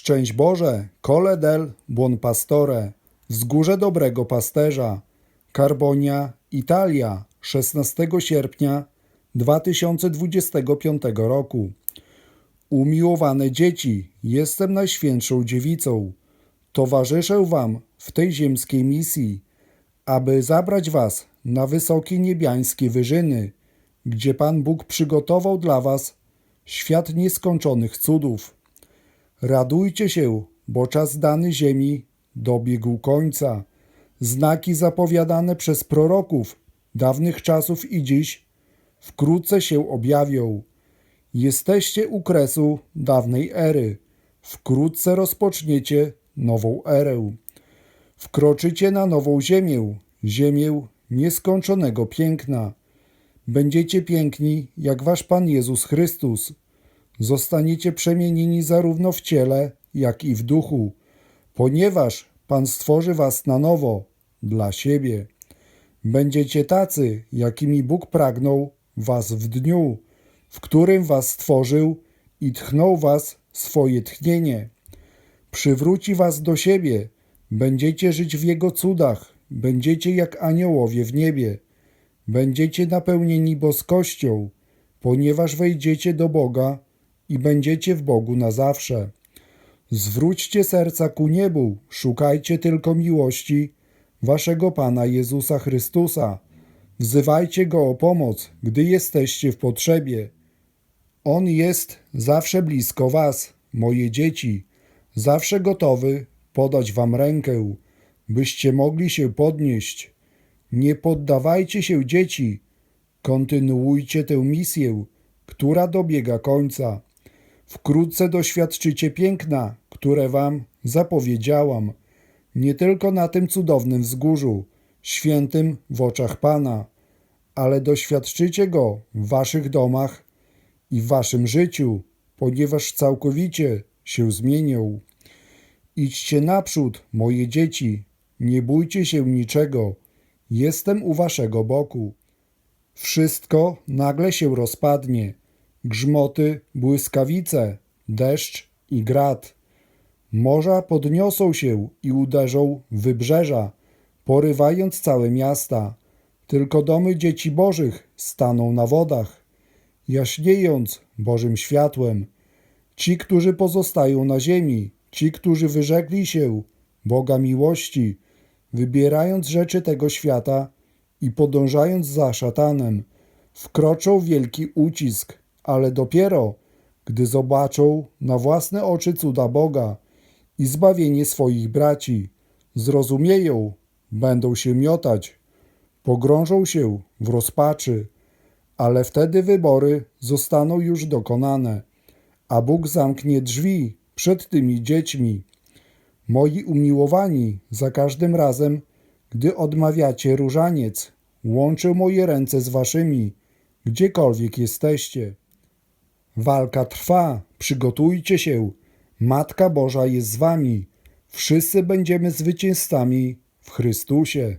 Szczęść Boże, Cole del Buon Pastore, Wzgórze Dobrego Pasterza, Carbonia, Italia, 16 sierpnia 2025 roku. Umiłowane dzieci, jestem Najświętszą Dziewicą. Towarzyszę Wam w tej ziemskiej misji, aby zabrać Was na wysokie niebiańskie wyżyny, gdzie Pan Bóg przygotował dla Was świat nieskończonych cudów. Radujcie się, bo czas dany ziemi dobiegł końca. Znaki zapowiadane przez proroków dawnych czasów i dziś wkrótce się objawią. Jesteście u kresu dawnej ery. Wkrótce rozpoczniecie nową erę. Wkroczycie na nową ziemię, ziemię nieskończonego piękna. Będziecie piękni jak wasz Pan Jezus Chrystus. Zostaniecie przemienieni zarówno w ciele, jak i w duchu, ponieważ Pan stworzy was na nowo dla siebie. Będziecie tacy, jakimi Bóg pragnął was w dniu, w którym was stworzył i tchnął was swoje tchnienie. Przywróci was do siebie, będziecie żyć w Jego cudach, będziecie jak aniołowie w niebie. Będziecie napełnieni boskością, ponieważ wejdziecie do Boga i będziecie w Bogu na zawsze. Zwróćcie serca ku niebu, szukajcie tylko miłości waszego Pana Jezusa Chrystusa. Wzywajcie Go o pomoc, gdy jesteście w potrzebie. On jest zawsze blisko was, moje dzieci, zawsze gotowy podać wam rękę, byście mogli się podnieść. Nie poddawajcie się, dzieci. Kontynuujcie tę misję, która dobiega końca. Wkrótce doświadczycie piękna, które wam zapowiedziałam, nie tylko na tym cudownym wzgórzu, świętym w oczach Pana, ale doświadczycie go w waszych domach i w waszym życiu, ponieważ całkowicie się zmienią. Idźcie naprzód, moje dzieci, nie bójcie się niczego, jestem u waszego boku. Wszystko nagle się rozpadnie. Grzmoty, błyskawice, deszcz i grad. Morza podniosą się i uderzą w wybrzeża, porywając całe miasta. Tylko domy dzieci bożych staną na wodach, jaśniejąc Bożym światłem. Ci, którzy pozostają na ziemi, ci, którzy wyrzekli się Boga miłości, wybierając rzeczy tego świata i podążając za szatanem, wkroczą wielki ucisk, ale dopiero, gdy zobaczą na własne oczy cuda Boga i zbawienie swoich braci, zrozumieją, będą się miotać, pogrążą się w rozpaczy, ale wtedy wybory zostaną już dokonane, a Bóg zamknie drzwi przed tymi dziećmi. Moi umiłowani, za każdym razem, gdy odmawiacie różaniec, łączę moje ręce z waszymi, gdziekolwiek jesteście. Walka trwa, przygotujcie się. Matka Boża jest z wami. Wszyscy będziemy zwycięzcami w Chrystusie.